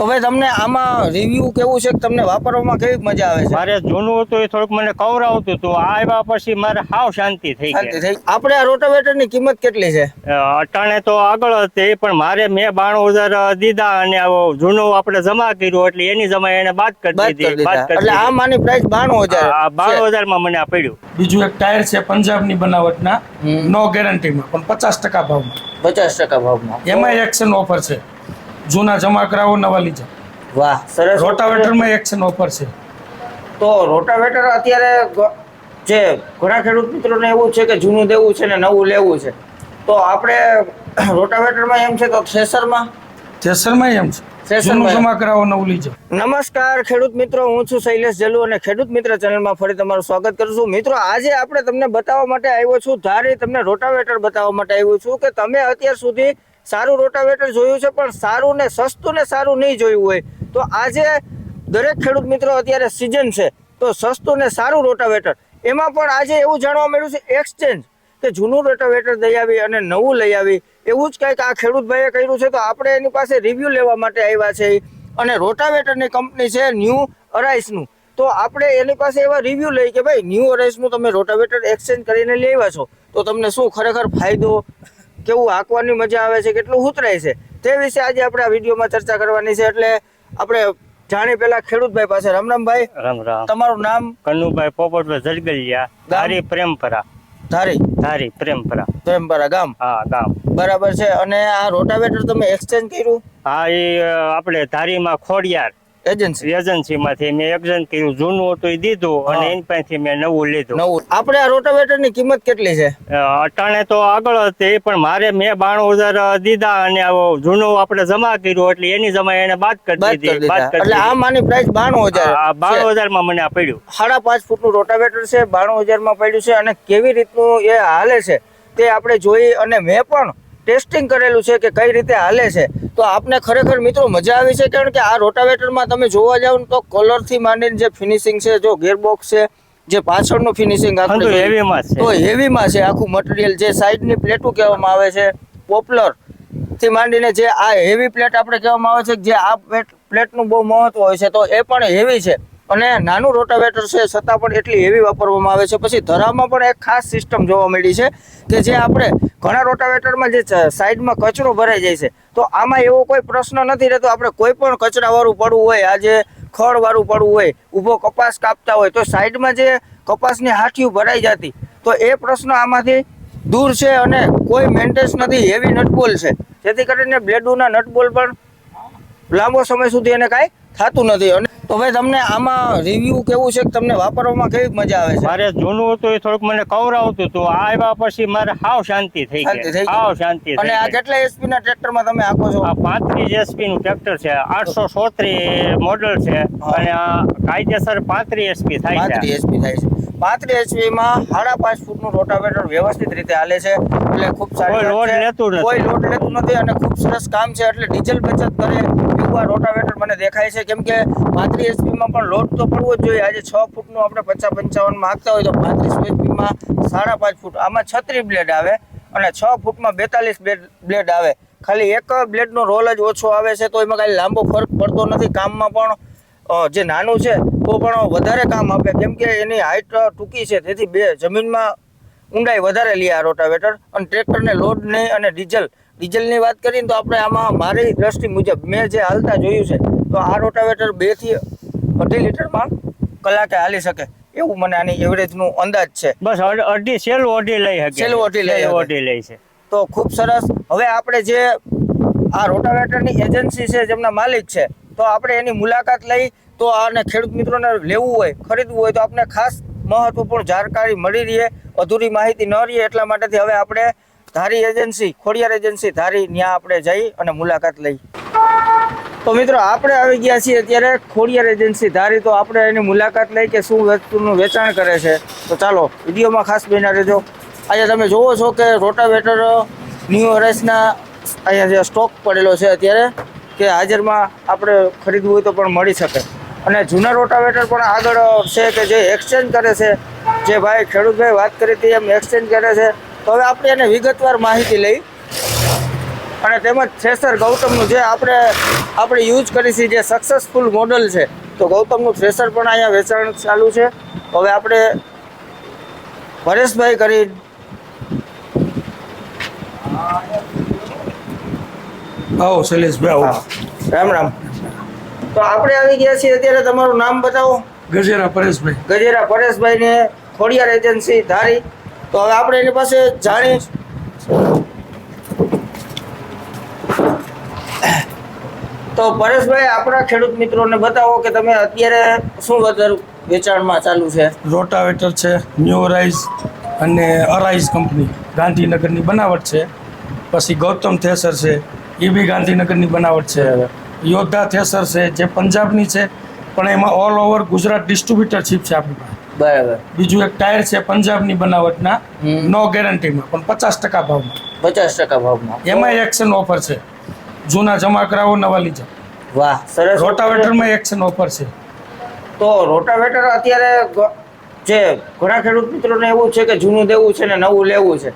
તો ભાઈ તમને આમાં રિવ્યુ કેવું છે કે તમને વાપરવામાં કેવી મજા આવે છે? મારે જૂનું હતું એ થોડુંક મને કવરાવતું હતું. આ આવ્યા પછી મારે હાવ શાંતિ થઈ શાંતિ થઈ આપણે આ રોટાવેટરની કિંમત કેટલી છે? અટાણે તો આગળ હતી પણ મારે મેં બાણું હજાર દીધા અને જૂનું આપણે જમા કર્યું એટલે એની જમા એને બાદ કરી દીધી એટલે આ માની પ્રાઇસ બાણું આ હજાર બાણું હજારમાં મને આ પડ્યું. બીજું એક ટાયર છે પંજાબની બનાવટના. નો ગેરંટીમાં પણ પચાસ ટકા ભાવમાં. પચાસ ટકા ભાવમાં. એમાં એક્શન ઓફર છે. જૂના જમા કરાવો નવા લીજા. વાહ સરસ. રોટાવેટરમાં એક્શન ઓફર છે. તો રોટાવેટર અત્યારે જે ઘણા ખેડૂત મિત્રોને એવું છે કે જૂનું દેવું છે ને નવું લેવું છે. તો આપણે રોટાવેટરમાં એમ છે તો થ્રેસરમાં એમ છે. થ્રેસરમાં એમ. લીજો. નમસ્કાર ખેડૂત મિત્રો હું છું શૈલેષ જલુ અને ખેડૂત મિત્ર ચેનલમાં ફરી તમારું સ્વાગત કરું છું. મિત્રો આજે આપણે તમને બતાવવા માટે આવ્યો છું. ધારી તમને રોટાવેટર બતાવવા માટે આવ્યો છું કે તમે અત્યાર સુધી સારું રોટાવેટર જોયું છે, પણ સારું ને સસ્તું ને સારું નહીં જોયું હોય. તો આજે દરેક ખેડૂત મિત્રો અત્યારે સિઝન છે, તો સસ્તું ને સારું રોટાવેટર. એમાં પણ આજે એવું જાણવા મળ્યું છે એક્સચેન્જ કે જૂનું રોટાવેટર દઈ આવી અને નવું લઈ આવી. એવું જ કંઈક આ ખેડૂત ભાઈએ કર્યું છે, તો આપણે એની પાસે રિવ્યૂ લેવા માટે આવ્યા છે. અને રોટાવેટરની કંપની છે ન્યૂ અરાઇસનું તો આપણે એની પાસે એવા રિવ્યૂ લઈ કે ભાઈ ન્યૂ અરાઇસનું તમે રોટાવેટર એક્સચેન્જ કરીને લઈ આવ્યા છો. તો તમને શું ખરેખર ફાયદો? કેવું હાંકવાની મજા આવે છે કેટલું ઉતરાય છે તે વિશે આજે આપણે આ વિડીયોમાં ચર્ચા કરવાની છે એટલે આપણે જાણી પહેલા ખેડૂતભાઈ પાસે. રામ રામ ભાઈ. રામ રામ. તમારું નામ? કનુભાઈ પોપટભાઈ જળગલિયા ધારી પ્રેમપરા. ધારી? ધારી પ્રેમપરા. પ્રેમપરા ગામ? હા ગામ. બરાબર છે અને આ રોટાવેટર તમે એક્સચેન્જ કર્યું? હા એ આપણે ધારીમાં ખોડિયાર એજન્સી એજન્સીમાંથી મેં એક્સચેન્જ કર્યું જૂનું હતું એ દીધું અને. એની પાસેથી મેં નવું લીધું. નવું. આપણે આ રોટાવેટરની કિંમત કેટલી છે? અટાણે તો આગળ હતી પણ મારે મેં બાણું હજાર દીધા અને જૂનું આપણે જમા કર્યું એટલે એની જમા એને બાદ કરી દીધી એટલે આ માની પ્રાઇસ બાણું હજાર બાણું હજારમાં મને આ પડ્યું. સાડા પાંચ ફૂટનું રોટાવેટર છે બાણું હજારમાં પડ્યું છે અને કેવી રીતનું એ હાલે છે તે આપણે જોઈ અને મેં પણ ટેસ્ટિંગ કરેલું છે કે કઈ રીતે હાલે છે. તો આપને ખરેખર મિત્રો મજા આવી છે કારણ કે આ રોટાવેટરમાં તમે જોવા જાવ તો કલરથી માંડીને જે ફિનિશિંગ છે જો ગેરબોક્સ છે જે પાછળનું ફિનિશિંગ આપણે હેવીમાં છે. તો હેવીમાં છે આખું મટીરિયલ. જે સાઈડની પ્લેટો કહેવામાં આવે છે પોપલરથી માંડીને જે આ હેવી પ્લેટ આપણે કહેવામાં આવે છે કે જે આ પ્લેટનું બહુ મહત્વ હોય છે તો એ પણ હેવી છે. અને નાનું રોટાવેટર છે, છતાં પણ એટલી હેવી વાપરવામાં આવે છે. પછી ધરામાં પણ એક ખાસ સિસ્ટમ જોવા મળી છે કે જે આપણે ઘણા રોટાવેટરમાં જે સાઈડમાં કચરો ભરાઈ જાય છે. તો આમાં એવો કોઈ પ્રશ્ન નથી રહેતો. આપણે કોઈ પણ કચરાવાળું પડવું હોય, આજે ખળવાળું પડવું હોય, ઊભો કપાસ કાપતા હોય, તો સાઈડમાં જે કપાસની હાથીઓ ભરાઈ જતી, તો એ પ્રશ્ન આમાંથી દૂર છે અને કોઈ મેન્ટેન્સ નથી. હેવી નટબોલ છે. જેથી કરીને બ્લેડુના નટબોલ પણ લાંબો સમય સુધી એને કાંઈ થતું નથી. અને તો ભાઈ તમને આમાં રિવ્યુ કેવું છે? કે તમને વાપરવામાં કેવી મજા આવે છે? મારે જૂનું હતું એ થોડુંક મને કવરાવતું હતું. આ આવ્યા પછી મારે હાવ શાંતિ થઈ ગઈ. હાવ શાંતિ અને આ કેટલા એસપી ના ટ્રેક્ટરમાં તમે આપો છો? આ પાંત્રીસ એસપી નું ટ્રેક્ટર છે. આઠસો સોત્રીસ મોડલ છે. અને આ કાયદેસર પાંત્રીસ એસપી થાય પાંત્રીસ છે એચપી થાય છે. પાંત્રીસ એચપી માં સાડા પાંચ ફૂટનું રોટાવેટર વ્યવસ્થિત રીતે હાલે છે. એટલે ખૂબ સારી કોઈ લોટ લોડ લેતું નથી. કોઈ લોડ લેતું નથી અને ખૂબ સરસ કામ છે. એટલે ડીઝલ બચત કરે એવું આ રોટાવેટર મને દેખાય છે. કેમ કે પાંત્રીસ એચપી માં પણ લોડ તો પડવો જ જોઈએ. આજે છ ફૂટનું આપણે પચાસ પંચાવન હાંકતા હોય તો પાંત્રીસ એચપી માં સાડા પાંચ ફૂટ આમાં છત્રીસ બ્લેડ આવે અને છ ફૂટમાં બેતાલીસ બ્લેડ આવે. ખાલી એક બ્લેડનો રોલ જ ઓછો આવે છે તો એમાં કાંઈ લાંબો ફરક પડતો નથી. કામમાં પણ જે નાનું છે તો પણ વધારે કામ આપે. કેમ કે એની હાઈટ ટૂંકી છે તેથી બે જમીનમાં ઊંડાઈ વધારે લે આ રોટાવેટર. અને ટ્રેક્ટરને લોડ નહીં અને ડીઝલ. ડીઝલની વાત કરીએ તો આપણે આમાં મારી દ્રષ્ટિ મુજબ મેં જે હાલતા જોયું છે તો આ રોટાવેટર બેથી અઢી લીટરમાં કલાકે હાલી શકે. એવું મને આની એવરેજનું અંદાજ છે. બસ અઢી સેલ અઢી લઈ શકે. સેલ અઢી લઈ ઓઢી લઈ છે તો ખૂબ સરસ. હવે આપણે જે આ રોટાવેટરની એજન્સી છે જેમના માલિક છે તો આપણે એની મુલાકાત લઈ તો આને ખેડૂત મિત્રોને લેવું હોય, ખરીદવું હોય તો આપણે ખાસ મહત્વપૂર્ણ જાણકારી મળી રહે, અધૂરી માહિતી ન રહે એટલા માટેથી હવે આપણે ધારી એજન્સી, ખોડિયાર એજન્સી ધારી ત્યાં આપણે જઈ અને મુલાકાત લઈ. તો મિત્રો, આપણે આવી ગયા છીએ અત્યારે ખોડિયાર એજન્સી ધારી, તો આપણે એની મુલાકાત લઈ કે શું વસ્તુનું વેચાણ કરે છે. તો ચાલો, વિડીયોમાં ખાસ બન્યા રહેજો. આજે તમે જુઓ છો કે રોટાવેટર, ન્યૂ અરેસના અહીંયા જે સ્ટોક પડેલો છે અત્યારે કે હાજરમાં આપણે ખરીદવું હોય તો પણ મળી શકે. અને જૂના રોટાવેટર પણ આગળ છે કે જે એક્સચેન્જ કરે છે, જે ભાઈ ખેડૂતભાઈ વાત કરી હતી એમ એક્સચેન્જ કરે છે, તો હવે આપણે એને વિગતવાર માહિતી લઈ. અને તેમજ થ્રેસર ગૌતમનું જે આપણે આપણે યુઝ કરી જે સક્સેસફુલ મોડલ છે, તો ગૌતમનું થ્રેસર પણ અહીંયા વેચાણ ચાલુ છે. હવે આપણે પરેશભાઈ કરી આવો શૈલેષભાઈ આવો. રામ રામ. તો આપણે આવી ગયા છીએ. અત્યારે તમારું નામ બતાવો. ગજેરા પરેશભાઈ. ગજેરા પરેશભાઈને ખોડિયાર એજન્સી ધારી. તો હવે આપણે એની પાસે જાણી તો પરેશભાઈ આપણા ખેડૂત મિત્રોને બતાવો કે તમે અત્યારે શું વધારે વેચાણમાં ચાલુ છે? રોટાવેટર છે ન્યુ રાઇઝ અને અરાઇઝ કંપની. ગાંધીનગરની બનાવટ છે. પછી ગૌતમ થેસર છે. એ બી ગાંધીનગરની બનાવટ છે હવે. યોદ્ધા થેસર છે જે પંજાબની છે પણ એમાં ઓલ ઓવર ગુજરાત ડિસ્ટ્રીબ્યુટરશીપ છે આપણી પાસે. બરાબર. બીજું એક ટાયર છે પંજાબની બનાવટના નો ગેરંટીમાં પણ પચાસ ટકા ભાવમાં. પચાસ ટકા ભાવમાં. એમાં એક્શન ઓફર છે. જૂના જમા કરાવો નવા લીજા. વાહ સરસ. રોટાવેટરમાં એક્શન ઓફર છે. તો રોટાવેટર અત્યારે જે ઘણા ખેડૂત મિત્રોને એવું છે કે જૂનું દેવું છે ને નવું લેવું છે.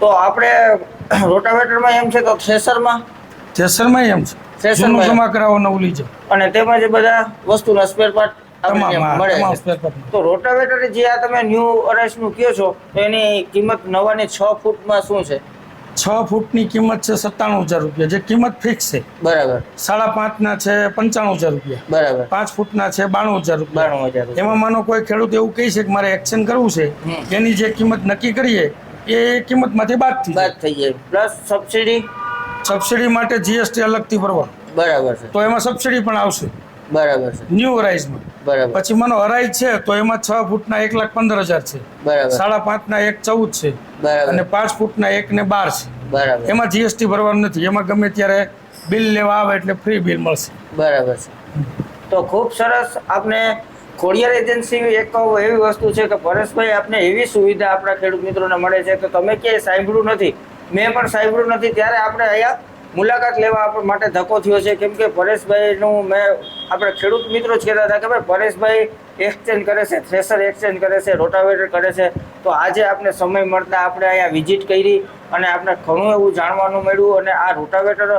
તો આપણે રોટાવેટરમાં એમ છે તો થ્રેસરમાં થેસરમાં એમ છે. જૂનું જમા કરાવો નવું લીજો અને તેમાં જે બધા વસ્તુના સ્પેર પાર્ટ છે. તો રોટાવેટર જે આ તમે ન્યૂ અરેસનું કહો છો તો એની કિંમત નવાની છ ફૂટમાં શું છે? છ ફૂટની કિંમત છે સત્તાણું હજાર રૂપિયા. જે કિંમત ફિક્સ છે. બરાબર. સાડા પાંચના છે પંચાણું હજાર રૂપિયા. બરાબર. પાંચ ફૂટના છે બાણું હજાર રૂપિયા. બાણું હજાર. એમાં માનો કોઈ ખેડૂત એવું કહે છે કે મારે એક્શન કરવું છે એની જે કિંમત નક્કી કરીએ એ કિંમતમાંથી બાદ થઈ બાદ થઈ જાય. પ્લસ સબસિડી સબસિડી માટે જીએસટી અલગથી ભરવા બરાબર છે. તો એમાં સબસિડી પણ આવશે. બરાબર છે. ન્યૂ રાઇઝમાં બરાબર. પછી માનો હરાઈ છે તો એમાં છ ફૂટના એક લાખ પંદર હજાર છે. બરાબર. સાડા પાંચના એક ચૌદ છે. બરાબર. અને પાંચ ફૂટના એક ને બાર છે. બરાબર. એમાં જીએસટી ભરવાનું નથી. એમાં ગમે ત્યારે બિલ લેવા આવે એટલે ફ્રી બિલ મળશે. બરાબર છે. તો ખૂબ સરસ આપને ખોડિયાર એજન્સી એક એવી વસ્તુ છે કે પરેશભાઈ આપને એવી સુવિધા આપણા ખેડૂત મિત્રોને મળે છે કે તમે ક્યાંય સાંભળ્યું નથી. મેં પણ સાંભળ્યું નથી. ત્યારે આપણે અહીંયા મુલાકાત લેવા આપણા માટે ધક્કો થયો છે. કેમ કે પરેશભાઈનું મેં, આપણે ખેડૂત મિત્રો જ કહેતા હતા કે ભાઈ, પરેશભાઈ એક્સચેન્જ કરે છે થ્રેસર એક્સચેન્જ કરે છે રોટાવેટર કરે છે. તો આજે આપણે સમય મળતા આપણે અહીંયા વિઝિટ કરી અને આપણે ઘણું એવું જાણવાનું મળ્યું અને આ રોટાવેટર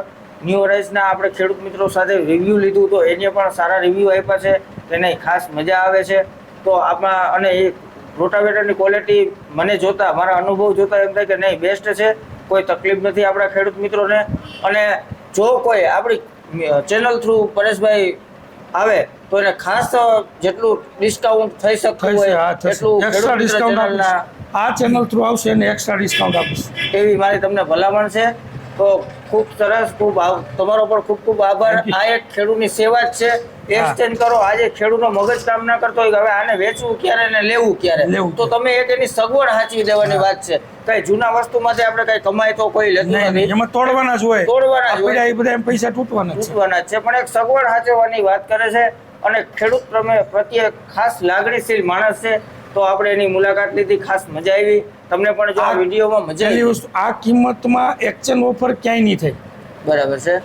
ન્યૂ રાઇઝના આપણે ખેડૂત મિત્રો સાથે રિવ્યૂ લીધું. તો એને પણ સારા રિવ્યૂ આપ્યા છે. તેને ખાસ મજા આવે છે. તો આપણા, અને એ રોટાવેટરની ક્વોલિટી મને જોતા, મારા અનુભવ જોતા એમ થાય કે નહીં બેસ્ટ છે. કોઈ તકલીફ નથી આપણા ખેડૂત મિત્રોને. અને જો કોઈ આપણી ચેનલ થ્રુ પરેશભાઈ આવે તો એને ખાસ જેટલું ડિસ્કાઉન્ટ થઈ શકતું હોય એટલું એક્સ્ટ્રા ડિસ્કાઉન્ટ આ ચેનલ થ્રુ આવશે એને એક્સ્ટ્રા ડિસ્કાઉન્ટ આપીશ. એવી મારી તમને ભલામણ છે. તો ખૂબ સરસ ખૂબ તમારો પણ ખૂબ ખૂબ આભાર. આ એક ખેડૂતની સેવા જ છે. એક્સચેન્જ કરો. આજે ખેડૂતનો મગજ કામ ના કરતો હોય હવે આને વેચવું ક્યારે ને લેવું ક્યારે? તો તમે એક એની સગવડ સાચવી દેવાની વાત છે. કઈ જૂના વસ્તુમાંથી આપણે કઈ કમાય તો કોઈ લેતું નથી. એમાં તોડવાના જ હોય. તોડવાના જ હોય. એ બધા એમ પૈસા તૂટવાના તૂટવાના છે. પણ એક સગવડ સાચવવાની વાત કરે છે અને ખેડૂત પ્રત્યે ખાસ લાગણીશીલ માણસ છે તો આપણે એની મુલાકાત લીધી ખાસ મજા આવી. તમને પણ જો આ વિડીયોમાં મજા આવી. આ કિંમતમાં એક્શન ઓફર ક્યાંય નહીં થાય. બરાબર છે.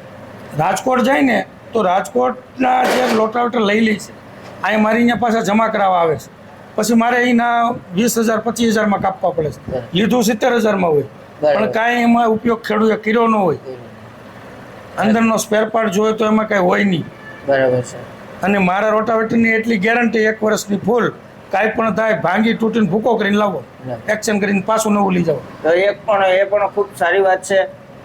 રાજકોટ જાય ને તો રાજકોટના જે લોટાવટર લઈ લે છે આ મારી અહીંયા પાછા જમા કરાવવા આવે છે. પછી મારે અહીંના વીસ હજાર પચીસ હજારમાં કાપવા પડે છે. લીધું સિત્તેર હજારમાં હોય. પણ કાંઈ એમાં ઉપયોગ ખેડૂતે કર્યો ન હોય. અંદરનો સ્પેર પાર્ટ જોઈએ તો એમાં કાંઈ હોય નહીં. બરાબર છે. અને મારા રોટાવેટરની એટલી ગેરંટી એક વર્ષની ફૂલ કાંઈ પણ થાય ભાંગી તૂટીને ભૂકો કરીને લાવો. એક્શન કરીને પાછું નવું લઈ જાઓ. તો એક પણ એ પણ ખૂબ સારી વાત છે.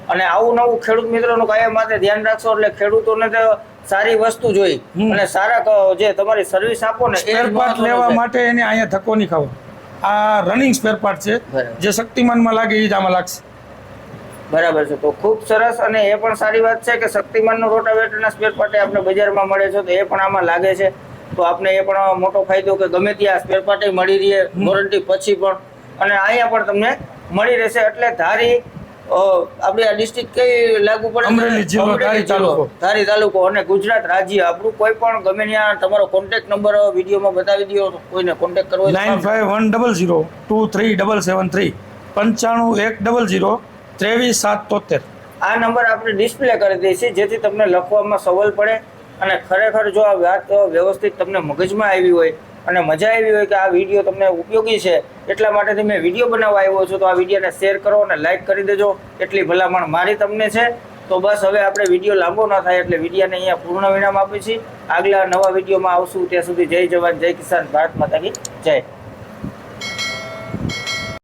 અને આવું નવું ખેડૂત મિત્રોનું કાયમ માટે ધ્યાન રાખશો એટલે ખેડૂતોને તો સારી વસ્તુ જોઈ અને સારા જે તમારી સર્વિસ આપો ને સ્પેર પાર્ટ લેવા માટે એને અહીંયા ધક્કો નહીં ખાવો. આ રનિંગ સ્પેર પાર્ટ છે. જે શક્તિમાનમાં લાગે એ જ આમાં લાગશે. બરાબર છે. તો ખૂબ સરસ અને એ પણ સારી વાત છે કે શક્તિમાનનો રોટાવેટરના સ્પેર પાર્ટ આપણે બજારમાં મળે છે તો એ પણ આમાં લાગે છે. તો આપણે એ પણ મોટો ફાયદો કે ગમે ત્યાં સ્પેર પાર્ટ મળી રહે. વોરંટી પછી પણ. અને અહીંયા પણ તમને મળી રહેશે. એટલે ધારી આપણી આ ડિસ્ટ્રિક્ટ કઈ લાગુ પડે? અમરેલી જિલ્લો, ધારી તાલુકો. ધારી તાલુકો અને ગુજરાત રાજ્ય. આપણું કોઈ પણ ગમે ત્યાં તમારો કોન્ટેક્ટ નંબર વિડીયોમાં બતાવી દો. કોઈને કોન્ટેક્ટ કરવો nine five one double zero two three double seven three પંચાણું એક ડબલ ઝીરો ત્રેવીસ સાત તોતેર. આ નંબર આપણે ડિસ્પ્લે કરી દઈશું જેથી તમને લખવામાં સવલ પડે અને ખરેખર જો આ વાત વ્યવસ્થિત તમને મગજમાં આવી હોય અને મજા આવી હોય કે આ વીડિયો તમને ઉપયોગી છે, એટલા માટે મેં વીડિયો બનાવવા આવ્યો છું. તો આ વિડીયોને શેર કરો અને લાઇક કરી દેજો. એટલી ભલામણ મારી તમને છે. તો બસ હવે આપણે વીડિયો લાંબો ના થાય એટલે વિડીયોને અહીંયા પૂર્ણ વિરામ આપીએ છીએ આગલા નવા વિડીયોમાં આવશું. ત્યાં સુધી જય જવાન, જય કિસાન, ભારત માતા કી જય.